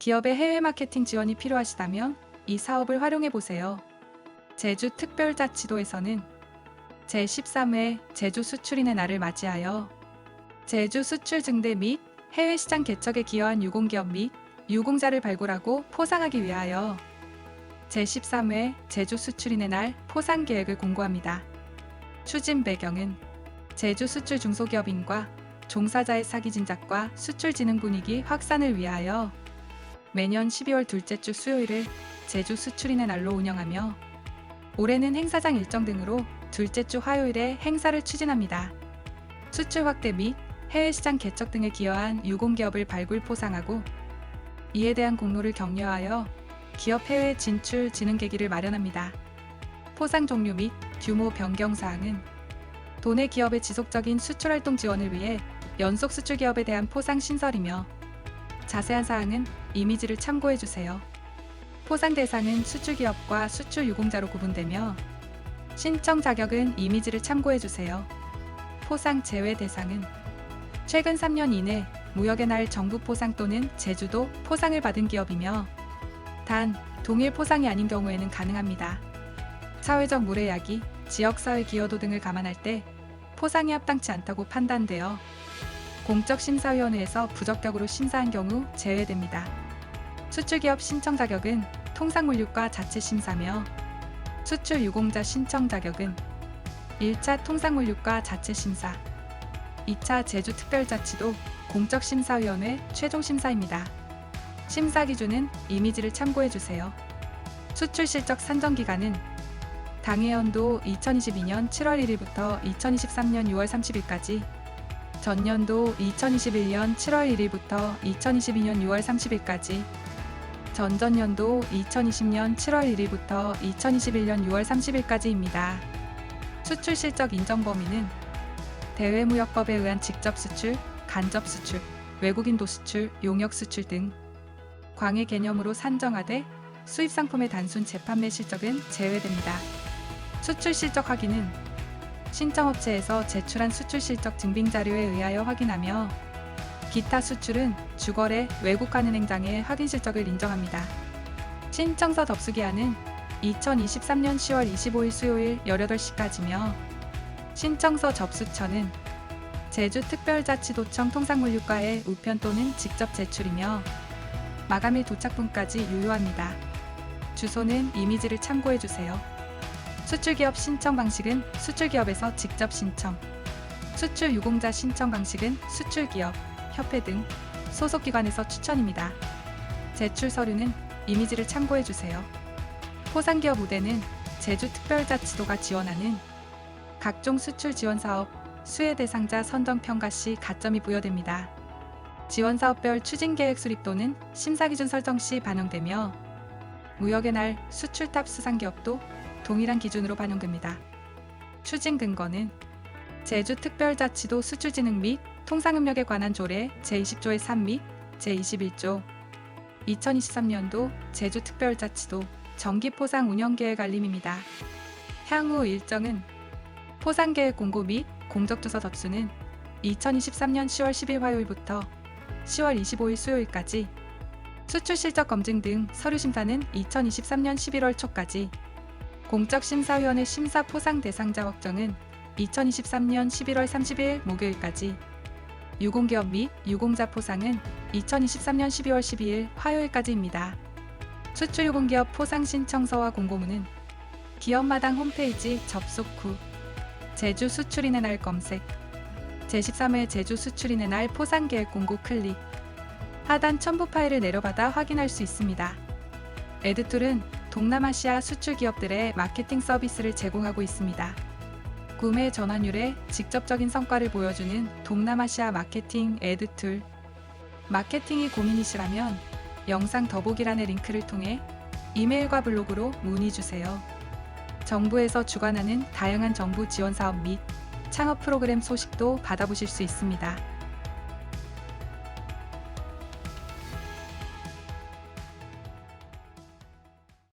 기업의 해외 마케팅 지원이 필요하시다면 이 사업을 활용해 보세요. 제주 특별자치도에서는 제13회 제주 수출인의 날을 맞이하여 제주 수출 증대 및 해외 시장 개척에 기여한 유공기업 및 유공자를 발굴하고 포상하기 위하여 제13회 제주 수출인의 날 포상 계획을 공고합니다. 추진 배경은 제주 수출 중소기업인과 종사자의 사기 진작과 수출 진흥 분위기 확산을 위하여 매년 12월 둘째 주 수요일을 제주 수출인의 날로 운영하며 올해는 행사장 일정 등으로 둘째 주 화요일에 행사를 추진합니다. 수출 확대 및 해외 시장 개척 등에 기여한 유공기업을 발굴 포상하고 이에 대한 공로를 격려하여 기업 해외 진출 진흥 계기를 마련합니다. 포상 종류 및 규모 변경 사항은 도내 기업의 지속적인 수출 활동 지원을 위해 연속 수출 기업에 대한 포상 신설이며 자세한 사항은 이미지를 참고해 주세요. 포상 대상은 수출 기업과 수출 유공자로 구분되며 신청 자격은 이미지를 참고해 주세요. 포상 제외 대상은 최근 3년 이내 무역의 날 정부 포상 또는 제주도 포상을 받은 기업이며 단 동일 포상이 아닌 경우에는 가능합니다. 사회적 물의 야기, 지역사회 기여도 등을 감안할 때 포상이 합당치 않다고 판단되어 공적심사위원회에서 부적격으로 심사한 경우 제외됩니다. 수출기업 신청 자격은 통상물류과 자체 심사며 수출 유공자 신청 자격은 1차 통상물류과 자체 심사, 2차 제주특별자치도 공적심사위원회 최종심사입니다. 심사 기준은 이미지를 참고해 주세요. 수출 실적 산정 기간은 당해연도 2022년 7월 1일부터 2023년 6월 30일까지 전년도 2021년 7월 1일부터 2022년 6월 30일까지 전전년도 2020년 7월 1일부터 2021년 6월 30일까지입니다. 수출 실적 인정 범위는 대외무역법에 의한 직접 수출, 간접 수출, 외국인 도 수출, 용역 수출 등 광해 개념으로 산정하되 수입 상품의 단순 재판매 실적은 제외됩니다. 수출 실적 확인은 신청업체에서 제출한 수출 실적 증빙 자료에 의하여 확인하며 기타 수출은 주거래 외국 가는 행장의 확인 실적을 인정합니다. 신청서 접수 기한은 2023년 10월 25일 수요일 18시까지며 신청서 접수처는 제주특별자치도청 통상물류과에 우편 또는 직접 제출이며 마감일 도착분까지 유효합니다. 주소는 이미지를 참고해 주세요. 수출기업 신청 방식은 수출기업에서 직접 신청, 수출 유공자 신청 방식은 수출기업, 협회 등 소속기관에서 추천입니다. 제출 서류는 이미지를 참고해 주세요. 포상기업 우대는 제주특별자치도가 지원하는 각종 수출 지원 사업 수혜 대상자 선정 평가 시 가점이 부여됩니다. 지원 사업별 추진 계획 수립 또는 심사 기준 설정 시 반영되며 무역의 날 수출탑 수상 기업도 동일한 기준으로 반영됩니다. 추진 근거는 제주특별자치도 수출진흥 및 통상협력에 관한 조례 제20조의 3 및 제21조 2023년도 제주특별자치도 정기포상 운영계획 알림입니다. 향후 일정은 포상계획 공고 및 공적조서 접수는 2023년 10월 10일 화요일부터 10월 25일 수요일까지 수출 실적 검증 등 서류 심사는 2023년 11월 초까지 공적 심사위원회 심사 포상 대상자 확정은 2023년 11월 30일 목요일까지 유공기업 및 유공자 포상은 2023년 12월 12일 화요일까지입니다. 수출 유공기업 포상 신청서와 공고문은 기업마당 홈페이지 접속 후 제주 수출인의 날 검색 제13회 제주 수출인의 날 포상 계획 공고 클릭 하단 첨부 파일을 내려받아 확인할 수 있습니다. 에드툴은 동남아시아 수출 기업들의 마케팅 서비스를 제공하고 있습니다. 구매 전환율의 직접적인 성과를 보여주는 동남아시아 마케팅 에드 툴. 마케팅이 고민이시라면 영상 더보기란의 링크를 통해 이메일과 블로그로 문의 주세요. 정부에서 주관하는 다양한 정부 지원 사업 및 창업 프로그램 소식도 받아보실 수 있습니다.